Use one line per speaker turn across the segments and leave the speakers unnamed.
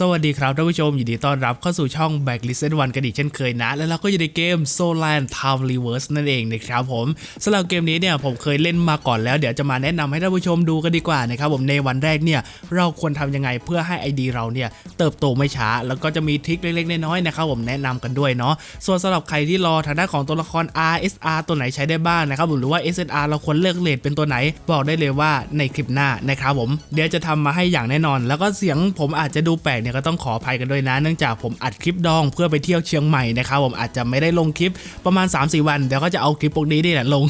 สวัสดีครับท่านผู้ชมยินดีต้อนรับเข้าสู่ช่อง Back Listen One กันอีกเช่นเคยนะ และเราก็อยู่ในเกม Solar Time Reverse นั่นเองนะครับผมสำหรับเกมนี้เนี่ยผมเคยเล่นมาก่อนแล้วเดี๋ยวจะมาแนะนำให้ท่านผู้ชมดูกันดีกว่านะครับผมในวันแรกเนี่ยเราควรทำยังไงเพื่อให้ ID เราเนี่ยเติบโตไม่ช้า แล้วก็จะมีทริคเล็กๆน้อยๆนะครับผมแนะนำกันด้วยเนาะส่วนสำหรับใครที่รอทางด้านของตัวละคร RSR ตัวไหนใช้ได้บ้างนะครับผมหรือว่า SSR เราควรเลือกเลทเป็นตัวไหน บอกได้เลยว่าในคลิปหน้านะครับผมเดี๋ยวจะทำมาให้อย่างแน่นอน แล้วก็เสียงผมอาจจะดูแปลกเนี่ยก็ต้องขออภัยกันด้วยนะ เนื่องจากผมอัดคลิปดองเพื่อไปเที่ยวเชียงใหม่นะครับผมอาจจะไม่ได้ลงคลิปประมาณ 3-4 วันเดี๋ยวก็จะเอาคลิปพวกนี้นี่แหละลง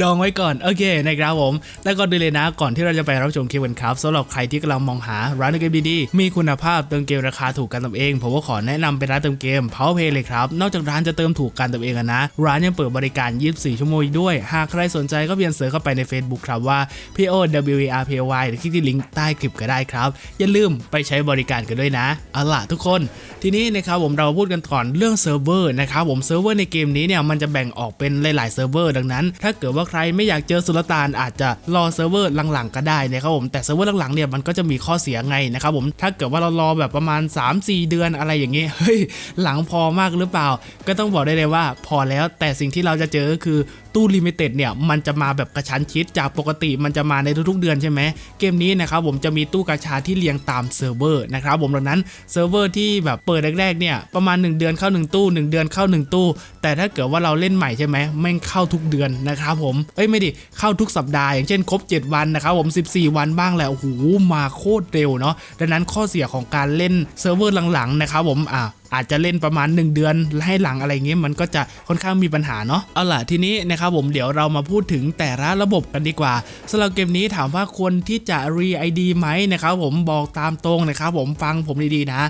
ดองไว้ก่อน โอเคนะครับผม แล้วก็ดูเลยนะ ก่อนที่เราจะไปรับชมคลิปกันครับสำหรับใครที่กำลังมองหาร้านเกมดีๆมีคุณภาพเติมเกมราคาถูกกันตำเองผมก็ขอแนะนำเป็นร้านเติมเกม Powerplay เลยครับ นอกจากร้านจะเติมถูกกันตำเองนะ ร้านยังเปิดบริการ 24 ชั่วโมงด้วย หากใครสนใจก็เพียงเสิร์ชเข้าไปใน Facebook ครับว่า P O W E R P Y หรือคลิกที่ลิงก์ใต้คลิปก็ได้ครับ อย่าลืมไปใช้บริการกันด้วยนะเอาล่ะทุกคน ทีนี้นะครับผมเราพูดกันก่อนเรื่องเซิร์ฟเวอร์นะครับผมเซิร์ฟเวอร์ในเกมนี้เนี่ยมันจะแบ่งออกเป็นหลายๆเซิร์ฟเวอร์ดังนั้นถ้าเกิดว่าใครไม่อยากเจอสุลต่านอาจจะรอเซิร์ฟเวอร์หลังๆก็ได้นะครับผมแต่เซิร์ฟเวอร์หลังๆเนี่ยมันก็จะมีข้อเสียไงนะครับผมถ้าเกิดว่าเรารอแบบประมาณ 3-4 เดือนอะไรอย่างเงี้ยเฮ้ยหลังพอมากหรือเปล่า ก็ต้องบอกได้เลยว่าพอแล้วแต่สิ่งที่เราจะเจอก็คือ ตู้ลิมิเต็ดเนี่ยมันจะมาแบบกระชั้นชิดจากปกติมันจะมาในทุกๆเดือนใช่ไหมเกมนี้นะครับผมจะมีตู้กาชาที่เรียงตามเซิร์ฟเวอร์นะครับผมดังนั้นเซิร์ฟเวอร์ที่แบบเปิดแรกๆเนี่ยประมาณ 1 เดือนเข้า 1 ตู้ 1 เดือนเข้า 1 ตู้ แต่ถ้าเกิดว่าเราเล่นใหม่ใช่ไหมแม่งเข้าทุกเดือนนะครับผมเอ้ยไม่ดิเข้าทุกสัปดาห์อย่างเช่นครบ 7 วันนะครับผม 14 วันบ้างแหละโอ้โหมาโคตรเร็วเนาะดังนั้นข้อเสียของการเล่นเซิร์ฟเวอร์หลังๆนะครับผมอะ อาจจะเล่นประมาณ 1 เดือนให้หลังอะไรเงี้ยมันก็จะค่อนข้างมีปัญหาเนาะเอาล่ะทีนี้นะครับผมเดี๋ยวเรามาพูดถึงแต่ละระบบกันดีกว่าสำหรับเกมนี้ถามว่าควรที่จะรีไอดีไหมนะครับผมบอกตามตรงนะครับผมฟังผมดีๆนะ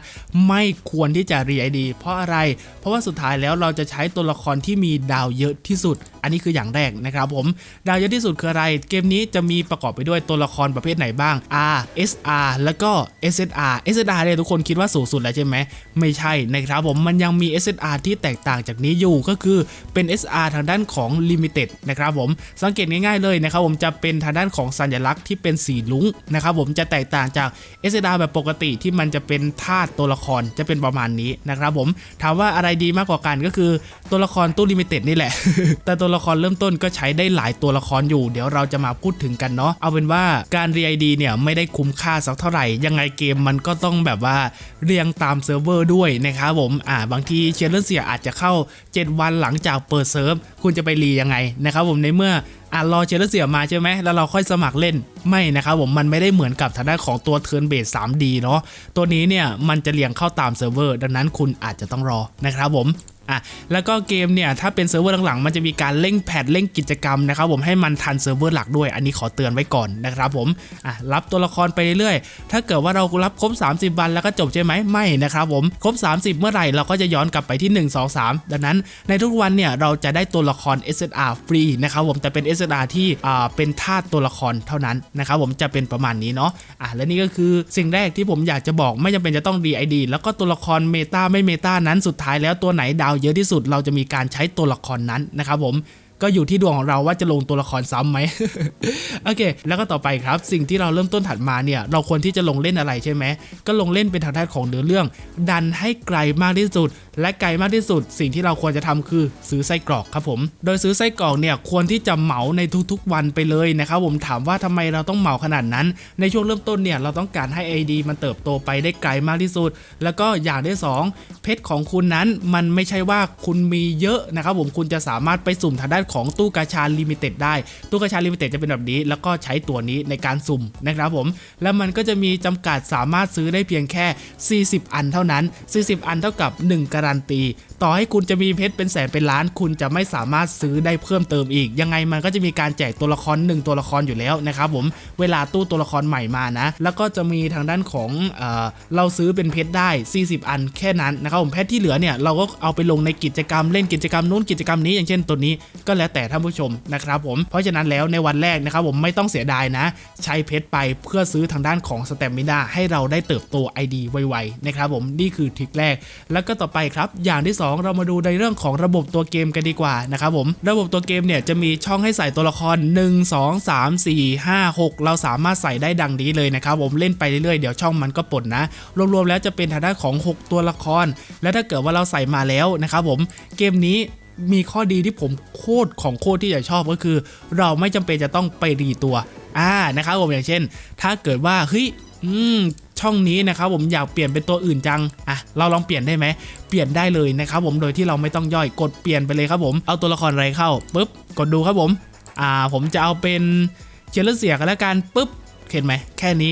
ไม่ควรที่จะรีไอดีเพราะอะไร เพราะว่าสุดท้ายแล้วเราจะใช้ตัวละครที่มีดาวเยอะที่สุด อันนี้คืออย่างแรกนะครับผมดาวเยอะที่สุดคืออะไร เกมนี้จะมีประกอบไปด้วยตัวละครประเภทไหนบ้าง R SR แล้วก็ SSR SSR เนี่ยทุกคนคิดว่าสูงสุดแล้วใช่ไหมไม่ใช่นะครับผมมันยังมี SSR ที่แตกต่างจากนี้อยู่ก็คือเป็น SR ทางด้านของ Limited นะครับผมสังเกตง่ายๆเลยนะครับผมจะเป็นทางด้านของสัญลักษณ์ที่เป็นสีลุ้งนะครับผมจะแตกต่างจาก SSR แบบปกติที่มันจะเป็นธาตุตัวละครจะเป็นประมาณนี้นะครับผมถามว่าอะไรดีมากกว่ากันก็คือตัวละครตู้ Limited นี่แหละ แต่ตัวละครเริ่มต้นก็ใช้ได้หลายตัวละครอยู่ เดี๋ยวเราจะมาพูดถึงกันเนาะเอาเป็นว่าการเรีไอดีเนี่ยไม่ได้คุ้มค่าสักเท่าไหร่ ยังไงเกมมันก็ต้องแบบว่าเรียงตามเซิร์ฟเวอร์ด้วยนะครับครับผมอ่าบางทีเชลเลอร์เสียอาจจะเข้า 7 วันหลังจากเปิดเซิร์ฟคุณจะไปรียังไงนะครับผมในเมื่ออ่ารอเชลเลอร์เสียมาใช่ไหมแล้วเราค่อยสมัครเล่นไม่นะครับผมมันไม่ได้เหมือนกับทางด้านของตัวเทิร์นเบส 3D เนาะตัวนี้เนี่ยมันจะเรียงเข้าตามเซิร์ฟเวอร์ดังนั้นคุณอาจจะต้องรอนะครับผม อะแล้วก็เกมเนี่ยถ้าเป็นเซิร์ฟเวอร์หลังๆมันจะมีการเร่งแพทเร่งกิจกรรมนะครับผมให้มันทันเซิร์ฟเวอร์หลักด้วย อันนี้ขอเตือนไว้ก่อนนะครับผมอะรับตัวละครไปเรื่อยๆ ถ้าเกิดว่าเรารับครบ 30 วันแล้วก็จบใช่ไหมไม่นะครับผมครบ 30 เมื่อไหร่เราก็จะย้อนกลับไปที่ 1 2 3 ดังนั้นในทุกวันเนี่ยเราจะได้ตัวละคร SSR ฟรีนะครับผมแต่เป็น SSR ที่อ่าเป็นธาตุตัวละครเท่านั้นนะครับผมจะเป็นประมาณนี้เนาะอะและนี่ก็คือสิ่งแรกที่ผมอยากจะบอกไม่จำเป็นจะต้อง DID แล้วก็ตัวละครเมตาไม่เมตานั้นสุดท้ายแล้วตัวไหนดาวเยอะที่สุด เราจะมีการใช้ตัวละครนั้นนะครับผม ก็อยู่ที่ดวงของเราว่าจะลงตัวละครซ้ำไหมโอเค แล้วก็ต่อไปครับ สิ่งที่เราเริ่มต้นถัดมาเนี่ย เราควรที่จะลงเล่นอะไรใช่ไหม ก็ลงเล่นเป็นทางด้านของเนื้อเรื่อง ดันให้ไกลมากที่สุด และไกลมากที่สุด สิ่งที่เราควรจะทำคือซื้อไส้กรอกครับผม โดยซื้อไส้กรอกเนี่ยควรที่จะเหมาในทุกๆ วันไปเลยนะครับผมถามว่าทำไมเราต้องเหมาขนาดนั้น ในช่วงเริ่มต้นเนี่ยเราต้องการให้ ID มันเติบโตไปได้ไกลมากที่สุด แล้วก็อย่างที่สองเพชรของคุณนั้นมันไม่ใช่ว่าคุณมีเยอะนะครับผมคุณจะสามารถไปสุ่มทางด้านของตู้กาชาลิมิเต็ดได้ ตู้กาชาลิมิเต็ดจะเป็นแบบนี้ แล้วก็ใช้ตัวนี้ในการสุ่มนะครับผม แล้วมันก็จะมีจำกัดสามารถซื้อได้เพียงแค่ 40 อันเท่านั้น 40 อันเท่ากับ 1 การันตี ต่อให้คุณจะมีเพชรเป็นแสนเป็นล้าน คุณจะไม่สามารถซื้อได้เพิ่มเติมอีก ยังไงมันก็จะมีการแจกตัวละคร 1 ตัวละครอยู่แล้วนะครับผม เวลาตู้ตัวละครใหม่มานะ แล้วก็จะมีทางด้านของเออเราซื้อเป็นเพชรได้ 40 อันแค่นั้นนะครับผม เพชรที่เหลือเนี่ยเราก็เอาไปลงในกิจกรรมเล่นกิจกรรมนู้นกิจกรรมนี้อย่างเช่นตัวนี้ก็แล้วแต่ท่านผู้ชมนะครับผมเพราะฉะนั้นแล้วในวันแรกนะครับผมไม่ต้องเสียดายนะ ใช้เพชรไปเพื่อซื้อทางด้านของสเตมินาให้เราได้เติบโต ID ไวๆนะครับผมนี่คือทริคแรก แล้วก็ต่อไปครับ อย่างที่สอง2เรามาดูในเรื่องของระบบตัวเกมกันดีกว่านะครับผมระบบตัวเกมเนี่ยจะมีช่องให้ใส่ตัวละคร 1 2 3 4 5 6 เราสามารถใส่ได้ดังนี้เลยนะครับผมเล่นไปเรื่อยๆเดี๋ยวช่องมันก็ปลดนะ รวมๆแล้วจะเป็นทางด้านของ 6 ตัวละคร และถ้าเกิดว่าเราใส่มาแล้วนะครับผมเกมนี้ มีข้อดีที่ผมโคตรของโคตรที่จะชอบก็คือ เราไม่จำเป็นจะต้องไปรีตัวอ่านะครับผมอย่างเช่น ถ้าเกิดว่าเฮ้ยอืมช่องนี้นะครับผมอยากเปลี่ยนเป็นตัวอื่นจัง อะ เราลองเปลี่ยนได้ไหม เปลี่ยนได้เลยนะครับผม โดยที่เราไม่ต้องย่อย กดเปลี่ยนไปเลยครับผม เอาตัวละครอะไรเข้าปุ๊บ กดดูครับผม อ่า ผมจะเอาเป็นเชลเลอร์เสียกันแล้วกันปุ๊บ เห็นไหม แค่นี้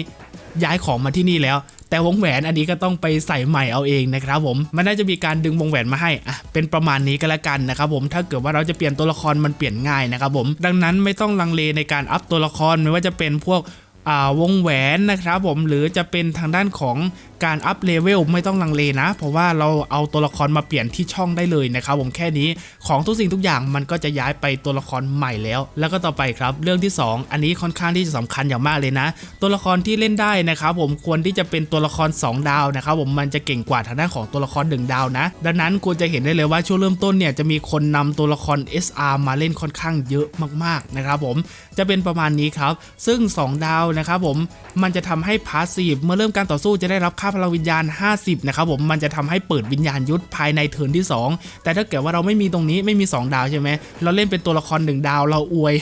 ย้ายของมาที่นี่แล้ว แต่วงแหวนอันนี้ก็ต้องไปใส่ใหม่เอาเองนะครับผมมันน่าจะมีการดึงวงแหวนมาให้อะเป็นประมาณนี้ก็แล้วกันนะครับผมถ้าเกิดว่าเราจะเปลี่ยนตัวละครมันเปลี่ยนง่ายนะครับผมดังนั้นไม่ต้องลังเลในการอัพตัวละครไม่ว่าจะเป็นพวกอ่าวงแหวนนะครับผมหรือจะเป็นทางด้านของ การอัพเลเวลไม่ต้องลังเลนะ เพราะว่าเราเอาตัวละครมาเปลี่ยนที่ช่องได้เลยนะครับผมแค่นี้ของทุกสิ่งทุกอย่างมันก็จะย้ายไปตัวละครใหม่แล้ว แล้วก็ต่อไปครับเรื่องที่ 2 อันนี้ค่อนข้างที่จะสำคัญอย่างมากเลยนะ ตัวละครที่เล่นได้นะครับผมควรที่จะเป็นตัวละคร 2 ดาวนะครับผมมันจะเก่งกว่าทางด้านของตัวละคร 1 ดาวนะ ดังนั้นควรจะเห็นได้เลยว่าช่วงเริ่มต้นเนี่ยจะมีคนนำตัวละคร SR มาเล่นค่อนข้างเยอะมากๆนะครับผมจะเป็นประมาณนี้ครับ ซึ่ง 2 ดาวนะครับผมมันจะทำให้พาสซีฟเมื่อเริ่มการต่อสู้จะได้รับค่าพลังวิญญาณ 50 นะครับผมมันจะทำให้เปิดวิญญาณยุทธภายในเทิร์นที่ 2 แต่ถ้าเกิดว่าเราไม่มีตรงนี้ไม่มี 2 ดาวใช่ไหมเราเล่นเป็นตัวละคร 1 ดาวเราอวย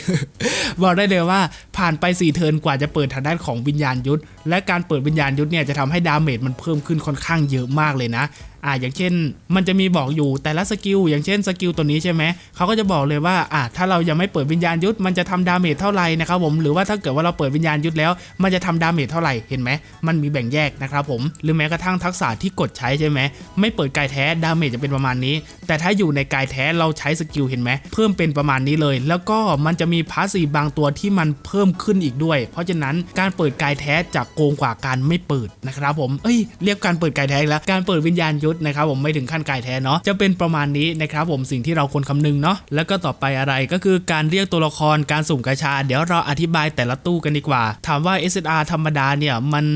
บอกได้เลยว่าผ่านไป 4 เทิร์นกว่าจะเปิดทางด้านของวิญญาณยุทธและการเปิดวิญญาณยุทธเนี่ยจะทำให้ดาเมจมันเพิ่มขึ้นค่อนข้างเยอะมากเลยนะ อ่าอย่างเช่น มันจะมีบอกอยู่แต่ละสกิลอย่างเช่นสกิลตัวนี้ใช่ไหมเขาก็จะบอกเลยว่าอ่าถ้าเรายังไม่เปิดวิญญาณยุทธมันจะทำดาเมจเท่าไหร่นะครับผมหรือว่าถ้าเกิดว่าเราเปิดวิญญาณยุทธแล้ว มันจะทำดาเมจเท่าไหร่เห็นไหมมันมีแบ่งแยกนะครับผมหรือแม้กระทั่งทักษะที่กดใช้ใช่ไหมไม่เปิดกายแท้ดาเมจจะเป็นประมาณนี้ แต่ถ้าอยู่ในกายแท้เราใช้สกิลเห็นไหมเพิ่มเป็นประมาณนี้เลย แล้วก็มันจะมีพาสซีบางตัวที่มันเพิ่มขึ้นอีกด้วย เพราะฉะนั้นการเปิดกายแท้จะโกงกว่าการไม่เปิดนะครับผมเอ้ยเรียกการเปิดกายแท้แล้วการเปิดวิญญาณยุทธนะครับผมไม่ถึงขั้นกายแท้เนาะจะเป็นประมาณนี้นะครับผมสิ่งที่เราควรคำนึงเนาะแล้วก็ต่อไปอะไรก็คือการเรียกตัวละครการสุ่มกระชา เดี๋ยวเราอธิบายแต่ละตู้กันดีกว่า ถามว่า SSR ธรรมดาเนี่ยมัน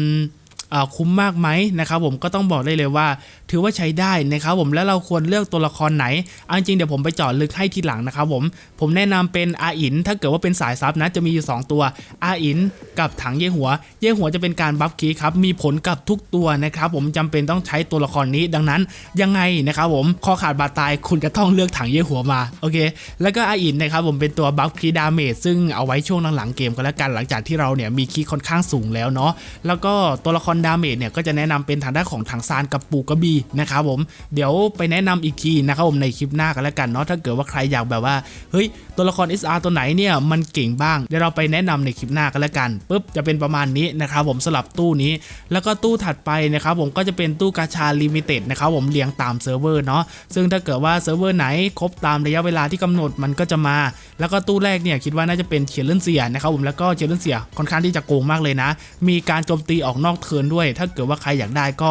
คุ้มมากไหมนะครับผมก็ต้องบอกได้เลยว่า ถือว่าใช้ได้นะครับผมแล้วเราควรเลือกตัวละครไหนเอาจริงเดี๋ยวผมไปเจาะลึกให้ทีหลังนะครับผมผมแนะนำเป็นอาอินถ้าเกิดว่าเป็นสายซับนะจะมีอยู่ 2 ตัวอาอินกับถังเย่หัว เย่หัวจะเป็นการบัฟคีย์ครับมีผลกับทุกตัวนะครับผมจำเป็นต้องใช้ตัวละครนี้ดังนั้นยังไงนะครับผมคอขาดบาดตายคุณจะต้องเลือกถังเย่หัวมาโอเค แล้วก็อาอินนะครับผมเป็นตัวบัฟคีย์ดาเมจซึ่งเอาไว้ช่วงหลังๆเกมก็แล้วกันหลังจากที่เราเนี่ยมีคีย์ค่อนข้างสูงแล้วเนาะแล้วก็ตัวละครดาเมจเนี่ยก็จะแนะนำเป็นทางด้านของถังซานกับปูกระบีนะครับผมเดี๋ยวไปแนะนำอีกทีนะครับผมในคลิปหน้ากันแล้วกันเนาะถ้าเกิดว่าใครอยากแบบว่าเฮ้ยตัวละคร SR ตัวไหนเนี่ยมันเก่งบ้างเดี๋ยวเราไปแนะนำในคลิปหน้ากันแล้วกันปุ๊บจะเป็นประมาณนี้นะครับผมสลับตู้นี้ แล้วก็ตู้ถัดไปนะครับผมก็จะเป็นตู้กาชาลิมิเต็ดนะครับผมเรียงตามเซิร์ฟเวอร์เนาะซึ่งถ้าเกิดว่าเซิร์ฟเวอร์ไหนครบตามระยะเวลาที่กำหนดมันก็จะมาแล้วก็ตู้แรกเนี่ยคิดว่าน่าจะเป็นเชียร์เลนเซียนะครับผมแล้วก็เชียร์เลนเซียค่อนข้างที่จะโกงมากเลยนะ มีการโจมตีออกนอกเทิร์นด้วย ถ้าเกิดว่าใครอยากได้ก็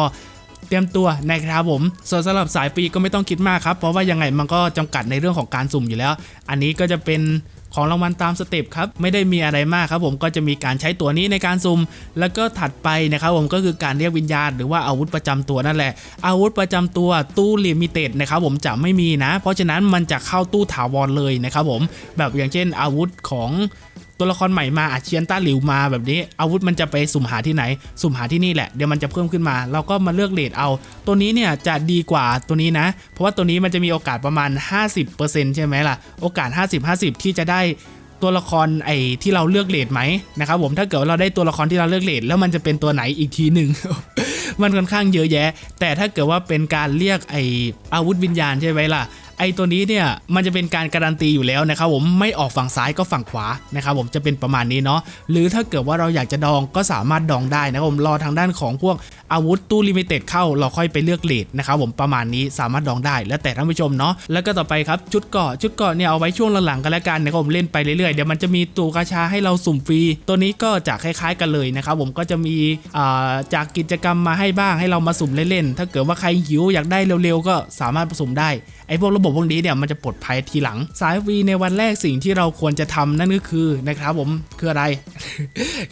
เตรียมตัวนะครับผม ส่วนสำหรับสายฟรีก็ไม่ต้องคิดมากครับ เพราะว่ายังไงมันก็จำกัดในเรื่องของการสุ่มอยู่แล้ว อันนี้ก็จะเป็น ของรางวัลตามสเต็ปครับไม่ได้มีอะไรมากครับผมก็จะมีการใช้ตัวนี้ในการซุ่มแล้วก็ถัดไปนะครับผมก็คือการเรียกวิญญาณหรือว่าอาวุธประจำตัวนั่นแหละ อาวุธประจำตัวตู้ลิมิเต็ดนะครับผมจะไม่มีนะ เพราะฉะนั้นมันจะเข้าตู้ถาวรเลยนะครับผมแบบอย่างเช่นอาวุธของ ตัวละครใหม่มาอาเชียนต้าหลิวมาแบบนี้ อาวุธมันจะไปสุ่มหาที่ไหน สุ่มหาที่นี่แหละ เดี๋ยวมันจะเพิ่มขึ้นมา เราก็มาเลือกเลทเอา ตัวนี้เนี่ยจะดีกว่าตัวนี้นะ เพราะว่าตัวนี้มันจะมีโอกาสประมาณ 50%ใช่ไหมล่ะ โอกาส 50-50 ที่จะได้ตัวละครไอ้ที่เราเลือกเลทไหมนะครับผมถ้าเกิดเราได้ตัวละครที่เราเลือกเลทแล้วมันจะเป็นตัวไหนอีกทีหนึ่งมันค่อนข้างเยอะแยะ แต่ถ้าเกิดว่าเป็นการเรียกไออาวุธวิญญาณใช่ไหมล่ะ ไอตัวนี้เนี่ยมันจะเป็นการการันตีอยู่แล้วนะครับผมไม่ออกฝั่งซ้ายก็ฝั่งขวานะครับผมจะเป็นประมาณนี้เนาะหรือถ้าเกิดว่าเราอยากจะดองก็สามารถดองได้นะครับผมรอทางด้านของพวกอาวุธตู้ลิมิเต็ดเข้าเราค่อยไปเลือกเลทนะครับผมประมาณนี้สามารถดองได้แล้วแต่ท่านผู้ชมเนาะแล้วก็ต่อไปครับชุดเกาะชุดเกาะเนี่ยเอาไว้ช่วงหลังๆกันแล้วกันนะครับผมเล่นไปเรื่อยๆเดี๋ยวมันจะมีตัวกาชาให้เราสุ่มฟรีตัวนี้ก็จะคล้ายๆกันเลยนะครับผมก็จะมีาจากกิจกรรมมาให้บ้างให้เรามาสุ่มเล่นๆถ้าเกิดว่าใครหิวอยากได้เร็วๆ ก็สามารถสุ่มได้ไอ้พวกระบบพวกนี้เนี่ยมันจะปลดภัยทีหลัง สายวีในวันแรกสิ่งที่เราควรจะทำนั่นก็คือนะครับผมคืออะไร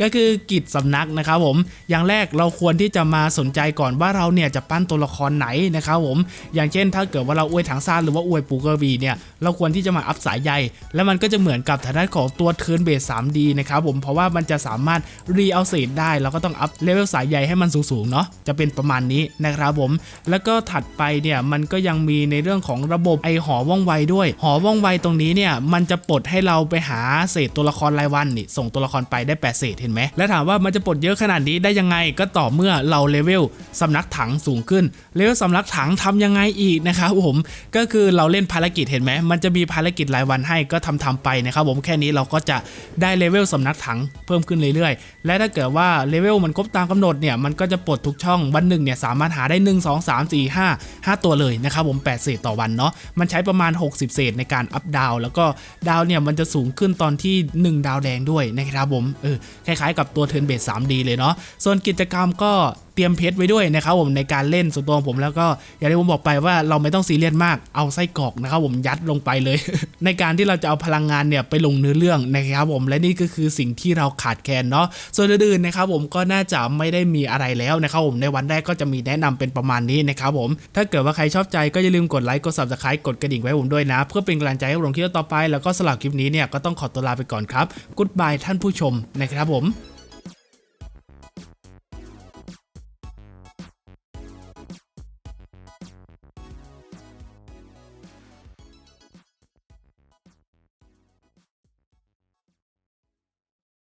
ก็คือกิจสำนักนะครับผมอย่างแรกเราควรที่จะมาสนใจก่อนว่าเราเนี่ยจะปั้นตัวละครไหนนะครับผมอย่างเช่น ถ้าเกิดว่าเราอวยถังซานหรือว่าอวยปูเกอร์บีเนี่ยเราควรที่จะมาอัพสายใยแล้วมันก็จะเหมือนกับฐานะของตัวเทิร์นเบส 3D นะครับผมเพราะว่ามันจะสามารถรีเอาเศษได้เราก็ต้องอัพเลเวลสายใยให้มันสูงๆเนาะจะเป็นประมาณนี้นะครับผมแล้วก็ถัดไปเนี่ยมันก็ยังมีในเรื่องของระบบไอหอว่องไวด้วย หอว่องไวตรงนี้เนี่ยมันจะปลดให้เราไปหาเศษตัวละครรายวันนี่ส่งตัวละครไปได้8เศษเห็นไหมแล้วถามว่ามันจะปลดเยอะขนาดนี้ได้ยังไงก็ต่อเมื่อเราเลเวลสำนักถังสูงขึ้นเลเวลสำนักถังทำยังไงอีกนะครับผมก็คือเราเล่นภารกิจเห็นไหมมันจะมีภารกิจรายวันให้ก็ทำทำๆไปนะครับผมแค่นี้เราก็จะได้เลเวลสำนักถังเพิ่มขึ้นเรื่อยๆ และถ้าเกิดว่าเลเวลมันครบตามกำหนดเนี่ยมันก็จะปลดทุกช่องวันหนึ่งเนี่ยสามารถหาได้ 1 2 3 4 5 5 ตัวเลยนะครับผม8เศษต่อวันเนาะมันใช้ประมาณ 60 เศษในการอัพดาวแล้วก็ดาวเนี่ยมันจะสูงขึ้นตอนที่ 1 ดาวแดงด้วยนะครับผมเออคล้ายๆกับตัวเทิร์นเบส 3D เลยเนาะส่วนกิจกรรมก็เตรียมเพชรไว้ด้วยนะครับผมในการเล่นส่วนตัวของผมแล้วก็อย่างที่ผมบอกไปว่าเราไม่ต้องซีเรียสมากเอาไส้กรอกนะครับผมยัดลงไปเลย ในการที่เราจะเอาพลังงานเนี่ยไปลงเนื้อเรื่องนะครับผมและนี่ก็คือสิ่งที่เราขาดแคลนเนาะส่วนอื่นๆนะครับผมก็น่าจะไม่ได้มีอะไรแล้วนะครับผมในวันแรกก็จะมีแนะนำเป็นประมาณนี้นะครับผมถ้าเกิดว่าใครชอบใจก็อย่าลืมกดไลค์กด subscribe กดกระดิ่งไว้ผมด้วยนะ เพื่อเป็นกำลังใจให้ผมลงคลิปต่อไป แล้วก็สำหรับคลิปนี้เนี่ยก็ต้องขอตัวลาไปก่อนครับกุ๊ดบายท่านผู้ชมนะครับผม